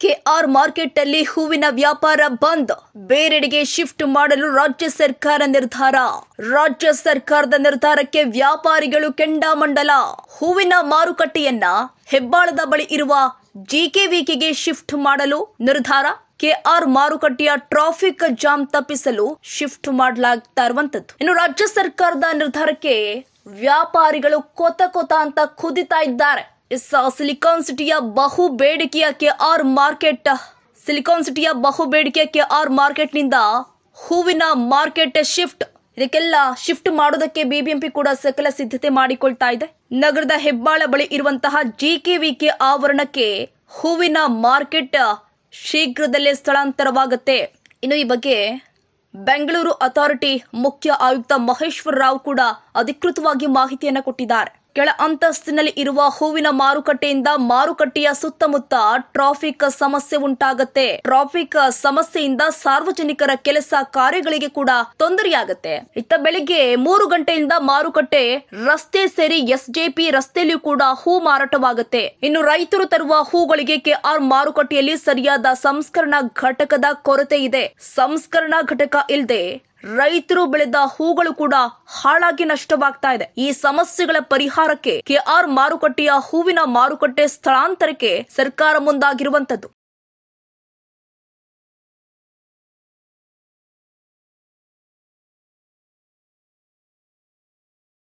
K R market ಅಲ್ಲಿ ಹೂವಿನ ವ್ಯಾಪಾರ ಬಂದ್. ಬೇರೆಡೆಗೆ ಶಿಫ್ಟ್ ಮಾಡಲು ರಾಜ್ಯ ಸರ್ಕಾರ ನಿರ್ಧಾರ. ರಾಜ್ಯ ಸರ್ಕಾರದ ನಿರ್ಧಾರಕ್ಕೆ ವ್ಯಾಪಾರಿಗಳು ಕೆಂಡಾಮಂಡಲ. ಹೂವಿನ ಮಾರುಕಟ್ಟೆಯನ್ನ ಹೆಬ್ಬಾಳದ ಬಳಿ ಇರುವ ಜಿಕೆವಿಕೆಗೆ ಶಿಫ್ಟ್ ಮಾಡಲು ನಿರ್ಧಾರ. ಕೆಆರ್ ಮಾರುಕಟ್ಟೆಯ ಟ್ರಾಫಿಕ್ ಜಾಮ್ ತಪ್ಪಿಸಲು ಶಿಫ್ಟ್ ಮಾಡಲಾಗ್ತಾ ಇರುವಂತದ್ದು. ಇನ್ನು ರಾಜ್ಯ ಸರ್ಕಾರದ ನಿರ್ಧಾರಕ್ಕೆ ವ್ಯಾಪಾರಿಗಳು ಕೊತ ಕೊತ ಅಂತ ಕುದಿತಾ ಇದ್ದಾರೆ. ಎಸ್ ಸಿಲಿಕಾನ್ ಸಿಟಿಯ ಬಹು ಬೇಡಿಕೆಯ ಕೆಆರ್ ಮಾರ್ಕೆಟ್, ಸಿಲಿಕಾನ್ ಸಿಟಿಯ ಬಹು ಬೇಡಿಕೆಯ ಕೆಆರ್ ಮಾರ್ಕೆಟ್ನಿಂದ ಹೂವಿನ ಮಾರ್ಕೆಟ್ ಶಿಫ್ಟ್. ಇದಕ್ಕೆಲ್ಲ ಶಿಫ್ಟ್ ಮಾಡೋದಕ್ಕೆ ಬಿಬಿಎಂಪಿ ಕೂಡ ಸಕಲ ಸಿದ್ಧತೆ ಮಾಡಿಕೊಳ್ತಾ ಇದೆ. ನಗರದ ಹೆಬ್ಬಾಳ ಬಳಿ ಇರುವಂತಹ ಜಿ ಕೆ ವಿ ಕೆ ಆವರಣಕ್ಕೆ ಹೂವಿನ ಮಾರ್ಕೆಟ್ ಶೀಘ್ರದಲ್ಲೇ ಸ್ಥಳಾಂತರವಾಗುತ್ತೆ. ಇನ್ನು ಈ ಬಗ್ಗೆ ಬೆಂಗಳೂರು ಅಥಾರಿಟಿ ಮುಖ್ಯ ಆಯುಕ್ತ ಮಹೇಶ್ವರ ರಾವ್ ಕೂಡ ಅಧಿಕೃತವಾಗಿ ಮಾಹಿತಿಯನ್ನು ಕೊಟ್ಟಿದ್ದಾರೆ. ಕೆಳ ಅಂತಸ್ತಿನಲ್ಲಿ ಇರುವ ಹೂವಿನ ಮಾರುಕಟ್ಟೆಯಿಂದ ಮಾರುಕಟ್ಟೆಯ ಸುತ್ತಮುತ್ತ ಟ್ರಾಫಿಕ್ ಸಮಸ್ಯೆ ಉಂಟಾಗತ್ತೆ. ಟ್ರಾಫಿಕ್ ಸಮಸ್ಯೆಯಿಂದ ಸಾರ್ವಜನಿಕರ ಕೆಲಸ ಕಾರ್ಯಗಳಿಗೆ ಕೂಡ ತೊಂದರೆಯಾಗುತ್ತೆ. ಇತ್ತ ಬೆಳಿಗ್ಗೆ ಮೂರು ಗಂಟೆಯಿಂದ ಮಾರುಕಟ್ಟೆ, ರಸ್ತೆ ಸೇರಿ ಎಸ್ಜೆಪಿ ರಸ್ತೆಯಲ್ಲಿಯೂ ಕೂಡ ಹೂ ಮಾರಾಟವಾಗುತ್ತೆ. ಇನ್ನು ರೈತರು ತರುವ ಹೂಗಳಿಗೆ ಕೆಆರ್ ಮಾರುಕಟ್ಟೆಯಲ್ಲಿ ಸರಿಯಾದ ಸಂಸ್ಕರಣಾ ಘಟಕದ ಕೊರತೆ ಇದೆ. ಸಂಸ್ಕರಣಾ ಘಟಕ ಇಲ್ಲದೆ ರೈತರು ಬೆಳೆದ ಹೂಗಳು ಕೂಡ ಹಾಳಾಗಿ ನಷ್ಟವಾಗ್ತಾ ಇದೆ. ಈ ಸಮಸ್ಯೆಗಳ ಪರಿಹಾರಕ್ಕೆ ಕೆಆರ್ ಮಾರುಕಟ್ಟೆಯ ಹೂವಿನ ಮಾರುಕಟ್ಟೆ ಸ್ಥಳಾಂತರಕ್ಕೆ ಸರ್ಕಾರ ಮುಂದಾಗಿರುವಂತದ್ದು